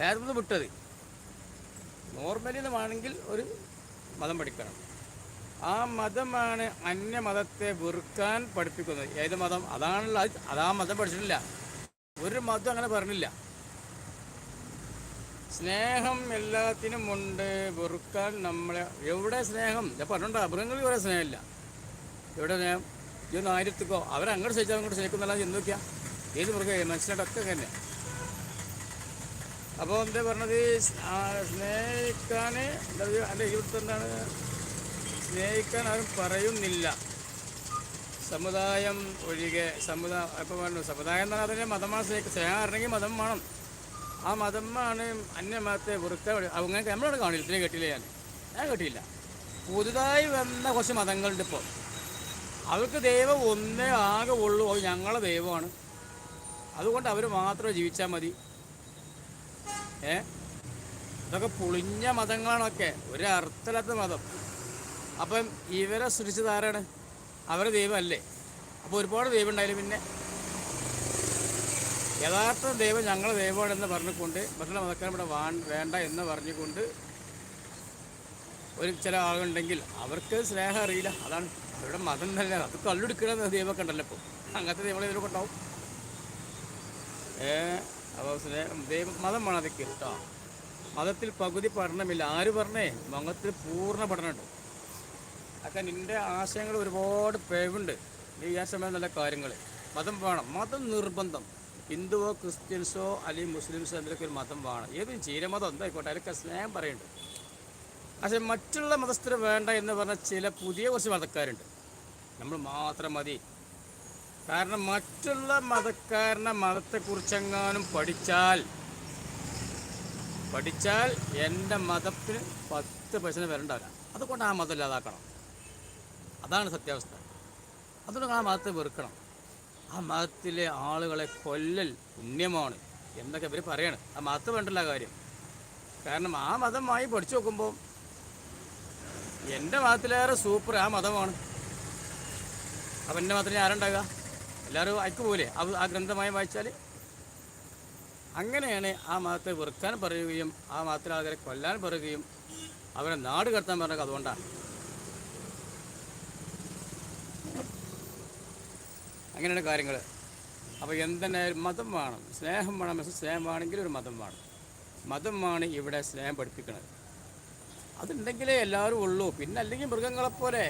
അയാൾക്ക് വിട്ടത്. നോർമലി വേണമെങ്കിൽ ഒരു മതം പഠിക്കണം. ആ മതമാണ് അന്യമതത്തെ വെറുക്കാൻ പഠിപ്പിക്കുന്നത്. ഏത് മതം? അതാണല്ലോ അത് മതം പഠിച്ചിട്ടില്ല. ഒരു മതം അങ്ങനെ പറഞ്ഞില്ല. സ്നേഹം എല്ലാത്തിനും ഉണ്ട്. വെറുക്കാൻ നമ്മളെ എവിടെ സ്നേഹം? ഞാൻ പറഞ്ഞിട്ടുണ്ട് മൃഗങ്ങൾക്ക് ഇവിടെ സ്നേഹമില്ല. എവിടെ സ്നേഹം? ഇതൊന്ന് ആയിരത്തിക്കോ? അവരങ്ങോട്ട് സ്നേഹിച്ചാൽ അങ്ങോട്ട് സ്നേഹിക്കുന്നല്ല ചെന്ന് നോക്കിയാൽ ഏത് മൃഗം? മനുഷ്യനൊക്കെ തന്നെ. അപ്പോൾ എന്താ പറഞ്ഞത് സ്നേഹിക്കാൻ എന്താ എന്റെ ജീവിതത്തിൽ എന്താണ് സ്നേഹിക്കാൻ ആരും പറയുന്നില്ല. സമുദായം ഒഴികെ സമുദായം ഇപ്പോൾ പറഞ്ഞു സമുദായം എന്ന് പറഞ്ഞാൽ അതിന്റെ മതമാണ് സ്നേഹിക്കുക സ്നേഹം മതം വേണം. ആ മതമാണ് അന്യമതത്തെ വേണ്ടി അങ്ങനെ നമ്മളോട് കാണില്ല. ഇത്രയും കേട്ടില്ല ഞാൻ. ഞാൻ കേട്ടില്ല. പുതുതായി വന്ന കുറച്ച് മതങ്ങളുണ്ട് ഇപ്പോൾ അവർക്ക് ദൈവം ഒന്നേ ആകെ ഉള്ളൂ. അത് ഞങ്ങളെ ദൈവമാണ്. അതുകൊണ്ട് അവർ മാത്രമേ ജീവിച്ചാൽ മതി. ഏ? ഇതൊക്കെ പൊളിഞ്ഞ മതങ്ങളാണൊക്കെ. ഒരു മതം. അപ്പം ഇവരെ സൃഷ്ടിച്ചത് ആരാണ്? അവരെ ദൈവമല്ലേ. അപ്പോൾ ഒരുപാട് ദൈവം ഉണ്ടായാലും പിന്നെ? യഥാർത്ഥ ദൈവം ഞങ്ങളെ ദൈവമാണെന്ന് പറഞ്ഞുകൊണ്ട് മറ്റുള്ള മതക്കാർ ഇവിടെ വേണ്ട എന്ന് പറഞ്ഞുകൊണ്ട് ഒരു ചില ആളുകളുണ്ടെങ്കിൽ അവർക്ക് സ്നേഹം അറിയില്ല. അതാണ് ഇവിടെ മതം തന്നെ. അത് കല്ലെടുക്കണമെന്ന് ദൈവമൊക്കെ ഉണ്ടല്ലോ ഇപ്പോൾ അങ്ങനത്തെ ദൈവങ്ങളെ ഇതിലൊക്കെ ഉണ്ടാവും. ഏ? അപ്പോൾ ദൈവം മതം വേണം അതൊക്കെ മതത്തിൽ പകുതി പഠനമില്ല. ആര് പറഞ്ഞേ? മതത്തിൽ പൂർണ പഠനമുണ്ട്. അതൊക്കെ നിന്റെ ആശയങ്ങൾ ഒരുപാട് പേവുണ്ട് നീ സമയം നല്ല കാര്യങ്ങൾ മതം വേണം. മതം നിർബന്ധം. ഹിന്ദുവോ ക്രിസ്ത്യൻസോ അല്ലെങ്കിൽ മുസ്ലിംസോ എന്തൊക്കെ ഒരു മതം വേണം. ഏത് ചീരമതം എന്തായിക്കോട്ടെ അതിലൊക്കെ സ്നേഹം പറയുന്നുണ്ട്. പക്ഷേ മറ്റുള്ള മതസ്ഥർ വേണ്ട എന്ന് പറഞ്ഞ ചില പുതിയ കുറച്ച് മതക്കാരുണ്ട്. നമ്മൾ മാത്രം മതി. കാരണം മറ്റുള്ള മതക്കാരനെ മതത്തെക്കുറിച്ചെങ്ങാനും പഠിച്ചാൽ പഠിച്ചാൽ എന്റെ മതത്തിന് പത്ത് പൈസ വരണ്ടാവില്ല അതുകൊണ്ട് ആ മതം ഇല്ലാതാക്കണം. അതാണ് സത്യാവസ്ഥ. അതുകൊണ്ട് ആ മതത്തെ വെറുക്കണം. ആ മതത്തിലെ ആളുകളെ കൊല്ലൽ പുണ്യമാണ് എന്നൊക്കെ ഇവർ പറയാണ്. ആ മതത്തെ വേണ്ടല്ല കാര്യം. കാരണം ആ മതമായി പഠിച്ചു നോക്കുമ്പോൾ എന്റെ മതത്തിലേറെ സൂപ്പർ ആ മതമാണ്. അപ്പം എന്റെ മതത്തിന് ആരുണ്ടാകുക എല്ലാവരും അയക്ക് പോലെ ആ ഗ്രന്ഥമായി വായിച്ചാൽ അങ്ങനെയാണ് ആ മതത്തെ വെറുക്കാൻ പറയുകയും ആ മതത്തിലെ ആൾക്കാരെ കൊല്ലാൻ പറയുകയും അവരെ നാട് കടത്താൻ പറഞ്ഞത് അതുകൊണ്ടാണ്. അങ്ങനെയാണ് കാര്യങ്ങൾ അപ്പോൾ എന്തെന്നായാലും മതം വേണം. സ്നേഹം വേണം. പക്ഷേ സ്നേഹമാണെങ്കിൽ ഒരു മതം വേണം. മതമാണ് ഇവിടെ സ്നേഹം പഠിപ്പിക്കുന്നത് അതുണ്ടെങ്കിലേ എല്ലാവരും ഉള്ളൂ. പിന്നെ അല്ലെങ്കിൽ മൃഗങ്ങളെപ്പോലെ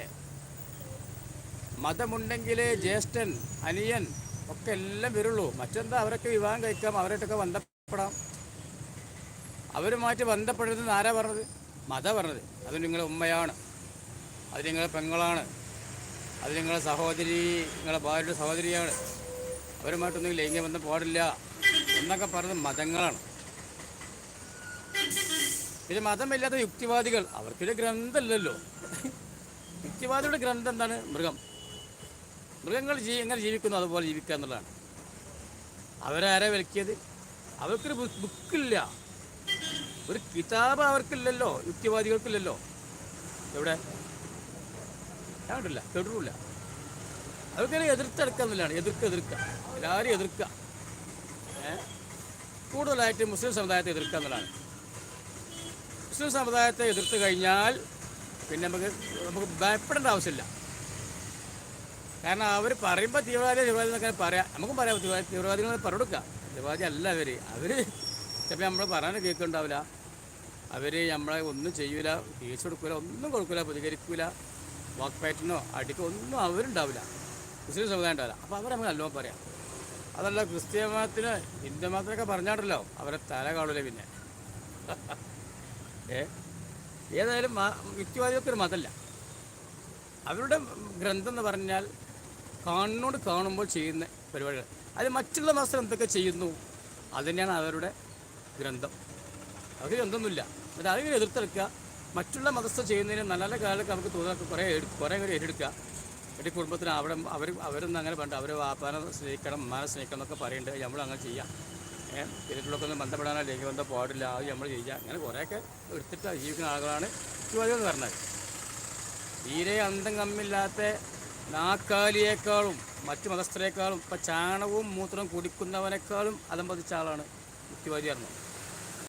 മതമുണ്ടെങ്കിലേ ജ്യേഷ്ഠൻ അനിയൻ ഒക്കെ എല്ലാം വരുള്ളൂ. മറ്റെന്താ അവരൊക്കെ വിവാഹം കഴിക്കാം അവരായിട്ടൊക്കെ ബന്ധപ്പെടാം. അവരുമായിട്ട് ബന്ധപ്പെടരുതെന്ന് ആരാ പറഞ്ഞത്? മത പറഞ്ഞത്. അത് നിങ്ങളുടെ ഉമ്മയാണ്. അത് നിങ്ങളുടെ പെങ്ങളാണ്. അത് നിങ്ങളുടെ സഹോദരി നിങ്ങളുടെ ഭാര്യയുടെ സഹോദരിയാണ്. അവരുമായിട്ടൊന്നും ലൈംഗിക ബന്ധം പാടില്ല എന്നൊക്കെ പറഞ്ഞത് മതങ്ങളാണ്. പിന്നെ മതമില്ലാത്ത യുക്തിവാദികൾ അവർക്കൊരു ഗ്രന്ഥമില്ലല്ലോ യുക്തിവാദിയുടെ ഗ്രന്ഥം എന്താണ്? മൃഗം. മൃഗങ്ങൾ എങ്ങനെ ജീവിക്കുന്നു അതുപോലെ ജീവിക്കുക എന്നുള്ളതാണ്. അവരാരെ വിലക്കിയത്? അവർക്കൊരു ബുക്കില്ല. ഒരു കിതാബ് അവർക്കില്ലല്ലോ യുക്തിവാദികൾക്കില്ലല്ലോ. എവിടെ? കണ്ടില്ല കേട്ടിട്ടില്ല അവർക്കിനെ എതിർത്തെടുക്കാന്നുള്ളതാണ് എതിർക്കുക എതിർക്കുക. എല്ലാവരും എതിർക്കുക. കൂടുതലായിട്ട് മുസ്ലിം സമുദായത്തെ എതിർക്കുക എന്നുള്ളതാണ്. മുസ്ലിം സമുദായത്തെ എതിർത്ത് കഴിഞ്ഞാൽ പിന്നെ നമുക്ക് നമുക്ക് ഭയപ്പെടേണ്ട ആവശ്യമില്ല. കാരണം അവർ പറയുമ്പോൾ തീവ്രവാദി തീവ്രവാദി എന്നൊക്കെ പറയാം. നമുക്കും പറയാം തീവ്രവാദി തീവ്രവാദികൾ പറഞ്ഞെടുക്കുക തീവ്രവാദി അല്ല അവർ അവർ ചിലപ്പോൾ നമ്മൾ പറയാൻ കേൾക്കുന്നുണ്ടാവില്ല അവർ നമ്മളെ ഒന്നും ചെയ്യൂല കേസ് കൊടുക്കില്ല ഒന്നും കൊടുക്കില്ല പ്രതികരിക്കില്ല വാക്ക് പാറ്റിനോ അടിക്കോ ഒന്നും അവരുണ്ടാവില്ല. മുസ്ലിം സമുദായം ഉണ്ടാവില്ല അപ്പോൾ അവരെ നമുക്ക് നല്ലോണം പറയാം. അതല്ല ക്രിസ്ത്യ മതത്തിന് ഹിന്ദു മതത്തിനൊക്കെ പറഞ്ഞാണ്ടല്ലോ അവരെ തല കാണൂല പിന്നെ. ഏ? ഏതായാലും യുക്തിവാദികൾക്കൊരു മതമല്ല അവരുടെ ഗ്രന്ഥം എന്ന് പറഞ്ഞാൽ കണ്ണോട് കാണുമ്പോൾ ചെയ്യുന്ന പരിപാടികൾ. അത് മറ്റുള്ള മാസം എന്തൊക്കെ ചെയ്യുന്നു? അത് തന്നെയാണ് അവരുടെ ഗ്രന്ഥം. അവർക്ക് ഗ്രന്ഥമൊന്നുമില്ല. എന്നിട്ട് അതിങ്ങനെ എതിർത്തെടുക്കുക. മറ്റുള്ള മതസ്ഥ ചെയ്യുന്നതിന് നല്ല നല്ല കാലത്ത് നമുക്ക് തോന്നാൻ കുറേ കുറേ കൂടി ഏറ്റെടുക്കുക എന്നിട്ട് കുടുംബത്തിന് അവിടെ അവർ അവരൊന്നും അങ്ങനെ വേണ്ട അവരെ വാപ്പാനെ സ്നേഹിക്കണം ഉമ്മാനെ സ്നേഹിക്കണം എന്നൊക്കെ പറയുന്നുണ്ട് നമ്മൾ അങ്ങനെ ചെയ്യാം. ഏഹ് ഇതിലൊക്കെ ഒന്നും ബന്ധപ്പെടാനോ അല്ലെങ്കിൽ ബന്ധം പാടില്ല അത് നമ്മൾ ചെയ്യുക. അങ്ങനെ കുറേയൊക്കെ എടുത്തിട്ട് ജീവിക്കുന്ന ആളുകളാണ് യുവാദികൾ എന്ന് പറഞ്ഞത് തീരെ അന്തം കമ്മില്ലാത്ത നാക്കാലിയേക്കാളും മറ്റു മതസ്ഥരേക്കാളും ഇപ്പം ചാണകവും മൂത്രവും കുടിക്കുന്നവനേക്കാളും അലംബതിച്ച ആളാണ് യുക്തിവാദി പറഞ്ഞത്